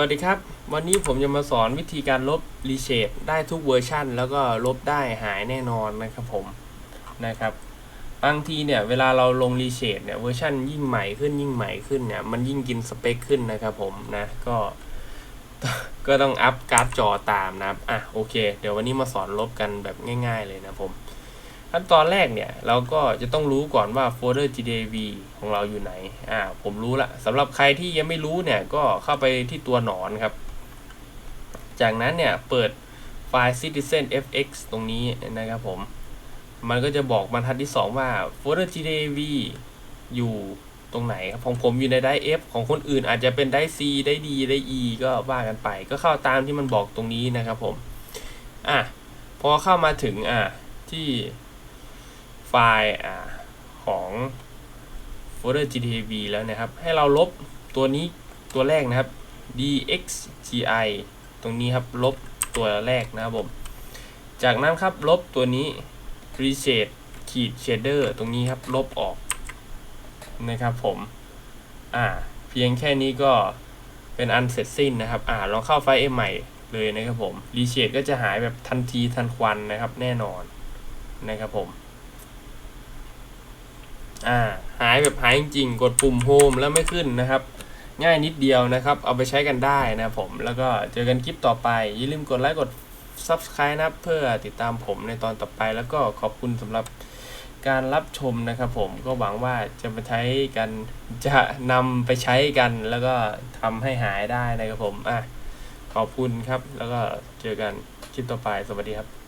วัสดีครับ วันนี้ผมจะมาสอนวิธีการลบรีเชดได้ทุกเวอร์ชันแล้วก็ลบได้หายแน่นอนนะครับผมนะครับบางทีเนี่ยเวลาเราลงรีเชดเนี่ยเวอร์ชันยิ่งใหม่ขึ้นยิ่งใหม่ขึ้นเนี่ยมันยิ่งกินสเปคขึ้นนะครับผมนะก็ก็ต้องอัพการ์ดจอตามนะครับอะโอเค เดี๋ยววันนี้มาสอนลบกันแบบง่าย ๆ เลยนะผม ขั้นตอนแรกเนี่ย เราก็จะต้องรู้ก่อนว่าโฟลเดอร์ gdv ของเราอยู่ไหน อ่า ผมรู้ละสำหรับใครที่ยังไม่รู้เนี่ย ก็เข้าไปที่ตัวหนอนครับ จากนั้นเนี่ย เปิดไฟล์ citizen fx ตรงนี้นะครับผม มันก็จะบอกบรรทัดที่ 2 ว่าโฟลเดอร์ gdv อยู่ตรงไหนครับ ของผมอยู่ในไดร์ F ของคนอื่นอาจจะเป็นไดร์ C ได้ D ได้ E ก็ว่ากันไป ก็เข้าตามที่มันบอกตรงนี้นะครับผม อะ พอเข้ามาถึงอะที่ ไฟล์อของโฟลเดอร์ GTV แล้วนะครับ ให้เราลบตัวนี้ตัวแรกนะครับ dxgi ตรงนี้ครับลบตัวแรกนะครับผม จากนั้นครับลบตัวนี้ reset ขีด shader ตรงนี้ครับลบออกนะครับผม อ่า เพียงแค่นี้ก็เป็นอันเสร็จสิ้นนะครับ อ่าลองเข้าไฟล์ M ใหม่เลยนะครับผม reset ก็จะหายแบบทันทีทันควันนะครับแน่นอนนะครับผม อ่าหายแบบหายจริงๆ กดปุ่มโฮมแล้วไม่ขึ้นนะครับ ง่ายนิดเดียวนะครับ เอาไปใช้กันได้นะผม แล้วก็เจอกันคลิปต่อไป อย่าลืมกดไลค์กด Subscribe นะครับเพื่อติดตามผมในตอนต่อไป แล้วก็ขอบคุณสำหรับการรับชมนะครับผมก็หวังว่าจะมาใช้กันจะนำไปใช้กัน แล้วก็ทำให้หายได้นะครับผมอะขอบคุณครับ แล้วก็เจอกันคลิปต่อไปสวัสดีครับ